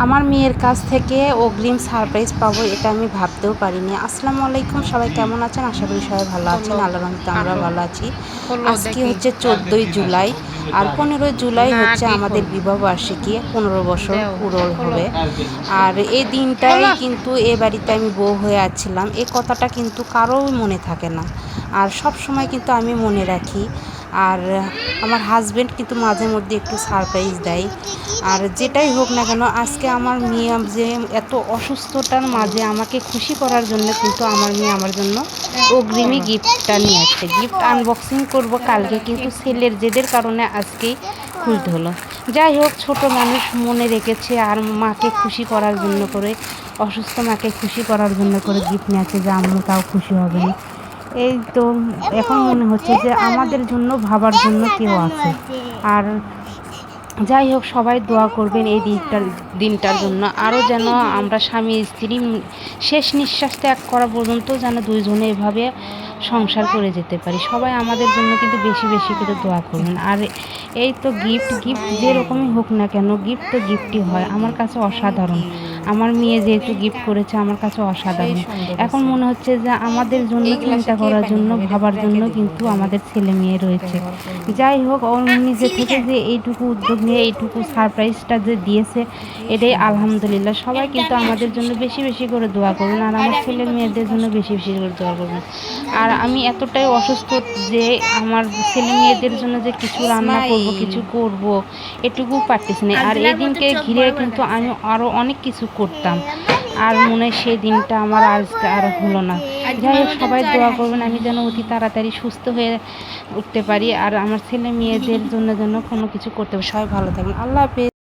আমার মেয়ের কাছ থেকে অগ্রিম সারপ্রাইজ পাবো এটা আমি ভাবতেও পারিনি। আসসালামু আলাইকুম সবাই কেমন আছেন? আশা করি সবাই ভালো আছেন। আল্লাহ রহমতে আমরা ভালো আছি। আজকে হচ্ছে চোদ্দোই জুলাই। আর পনেরোই জুলাই হচ্ছে আমাদের বিবাহ বার্ষিকী। পনেরো বছর পুরো হবে। আর এই দিনটাই কিন্তু এ বাড়িতে আমি বউ হয়ে আছিলাম। এই কথাটা কিন্তু কারোই মনে থাকে না। আর সব সময় কিন্তু আমি মনে রাখি আর আমার হাজব্যান্ড কিন্তু মাঝে মধ্যে একটু সারপ্রাইজ দেয়। আর যেটাই হোক না কেন, আজকে আমার মেয়ে যে এত অসুস্থতার মাঝে আমাকে খুশি করার জন্য কিন্তু আমার মেয়ে আমার জন্য অগ্রিমী গিফটটা নিয়ে আসছে গিফট আনবক্সিং করব কালকে, কিন্তু সেলের জেদের কারণে আজকেই খুলতে হলো। যাই হোক, ছোট মানুষ মনে রেখেছে আর মাকে খুশি করার জন্য করে, অসুস্থ মাকে খুশি করার জন্য করে গিফট নিয়ে আসছে যে আম্মু তাও খুশি হবে। এই তো এখন মনে হচ্ছে যে আমাদের জন্য, ভাবার জন্য কেউ আছে। আর যাই হোক, সবাই দোয়া করবেন এই দিনটার দিনটার জন্য। আরও যেন আমরা স্বামী, স্ত্রী শেষ নিঃশ্বাস ত্যাগ করা পর্যন্ত যেন দুইজনে এভাবে সংসার করে যেতে পারি। সবাই আমাদের জন্য কিন্তু বেশি বেশি করে দোয়া করবেন। আর এই তো গিফট গিফট যেরকমই হোক না কেন গিফট তো গিফটই হয়। আমার কাছে অসাধারণ। আমার মেয়ে যেহেতু গিফট করেছে, আমার কাছে অসাধারণ। এখন মনে হচ্ছে যে আমাদের জন্য চিন্তা করার জন্য, ভাবার জন্য কিন্তু আমাদের ছেলে মেয়ে রয়েছে। যাই হোক ওর নিজে থেকে যে এইটুকু উদ্যোগ নিয়ে, এইটুকু সারপ্রাইজটা যে দিয়েছে, এটাই আলহামদুলিল্লাহ। সবাই কিন্তু আমাদের জন্য বেশি বেশি করে দোয়া করুন আর আমার ছেলে মেয়েদের জন্য বেশি বেশি করে দোয়া করবেন। আর আমি এতটাই অসুস্থ যে আমার ছেলে মেয়েদের জন্য যে কিছু রান্না করব কিছু করব এটুকু পারতেছি না। আর এই দিনকে ঘিরে কিন্তু আমি আরও অনেক কিছু করতাম। আর মনে হয় সেই দিনটা আমার আজ আর হলো না। যাই হোক সবাই দোয়া করবেন আমি যেন অতি তাড়াতাড়ি সুস্থ হয়ে উঠতে পারি। আর আমার ছেলে মেয়েদের জন্য যেন কোনো কিছু করতে পারি। সবাই ভালো থাকবেন আল্লাহ হাফেজ।